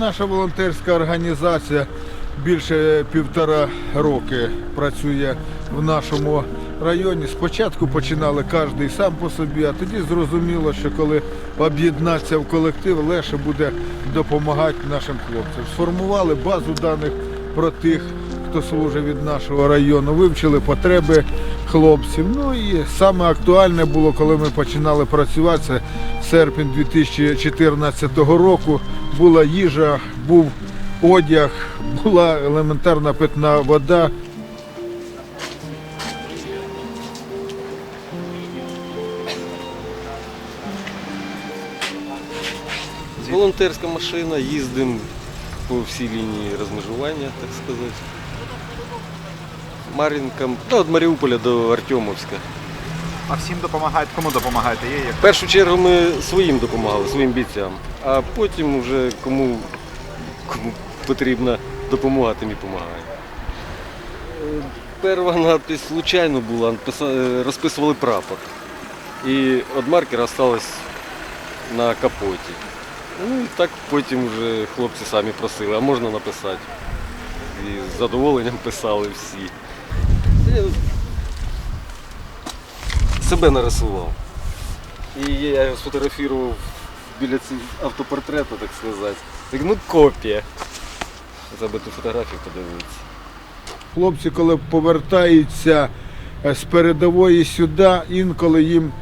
наша волонтерська організація більше півтора роки працює в нашому районі. Спочатку починали кожен сам по собі, а тоді зрозуміло, що коли об'єднатися в колектив, легше буде допомагати нашим хлопцям. Сформували базу даних про тих, хто служить від нашого району, вивчили потреби хлопців. Ну і саме актуальне було, коли ми починали працювати, це серпень 2014 року. Була їжа, був одяг, була елементарна питна вода. Волонтерська машина, їздимо по всій лінії розмежування, так сказати. Мар'їнка, ну, від Маріуполя до Артемовська. А всім допомагають, кому допомагаєте? Є як? В першу чергу ми своїм допомагали, своїм бійцям, а потім вже кому, кому потрібна допомога, тим і допомагаємо. Е, Перша надпись случайно була, е, розписували прапор. І від маркера залишилось на капоті. Ну і так потім вже хлопці самі просили, а можна написати. І з задоволенням писали всі. Себе нарисував. І я його сфотографував біля цього автопортрету, так сказати. Так, ну копія. Треба ту фотографію подивитися. Хлопці, коли повертаються е, з передової сюди, інколи їм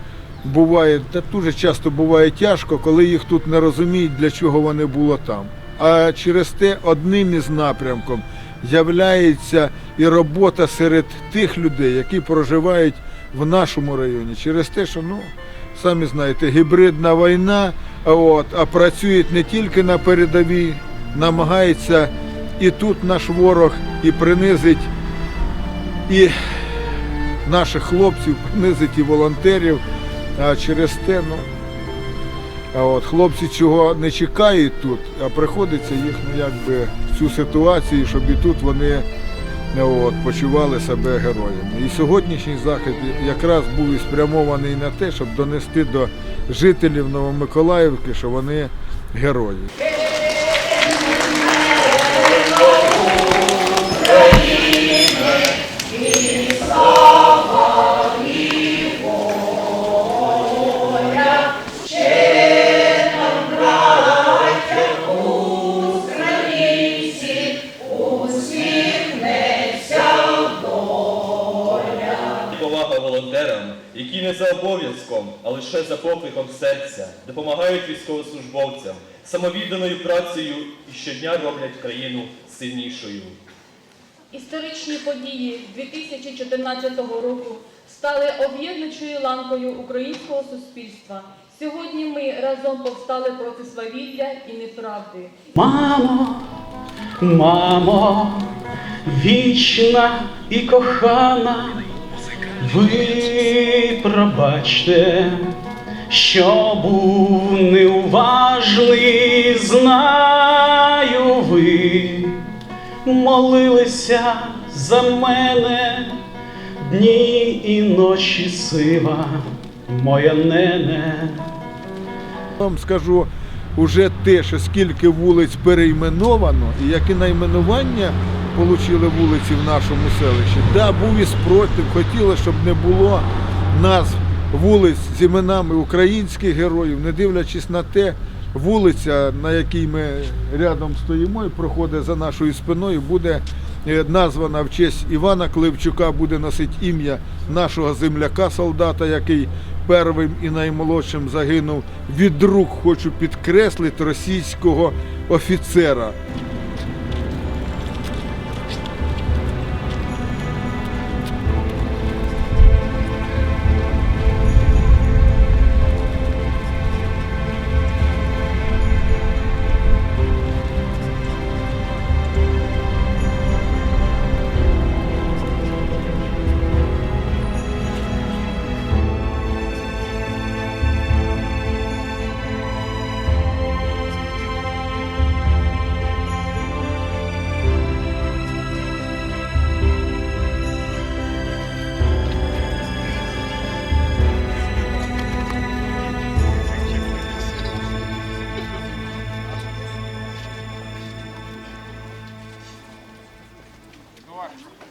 буває, та дуже часто буває тяжко, коли їх тут не розуміють, для чого вони було там. А через те одним із напрямком являється і робота серед тих людей, які проживають в нашому районі. Через те, що ну самі знаєте, гібридна війна, от, а працюють не тільки на передовій, намагається і тут наш ворог і принизить і наших хлопців, принизить і волонтерів. А через те, ну, от хлопці чого не чекають тут, а приходиться їх ну, якби в цю ситуацію, щоб і тут вони от, почували себе героями. І сьогоднішній захід якраз був і спрямований на те, щоб донести до жителів Новомиколаївки, що вони герої. Волонтерам, які не за обов'язком, а лише за покликом серця допомагають військовослужбовцям самовідданою працею і щодня роблять країну сильнішою. Історичні події 2014 року стали об'єднуючою ланкою українського суспільства. Сьогодні ми разом повстали проти свавілля і неправди. Мамо, мамо, вічна і кохана, ви пробачте, що був неуважний, знаю ви, молилися за мене дні і ночі сива, моя нене. Вам скажу уже те, що скільки вулиць перейменовано і які найменування отримали вулиці в нашому селищі. Да, був і спротив, хотіли, щоб не було назв вулиць з іменами українських героїв, не дивлячись на те, вулиця, на якій ми рядом стоїмо і проходить за нашою спиною, буде е, названа в честь Івана Клевчука, буде носити ім'я нашого земляка, солдата, який первим і наймолодшим загинув від рук, хочу підкреслити, російського офіцера. Uh-huh.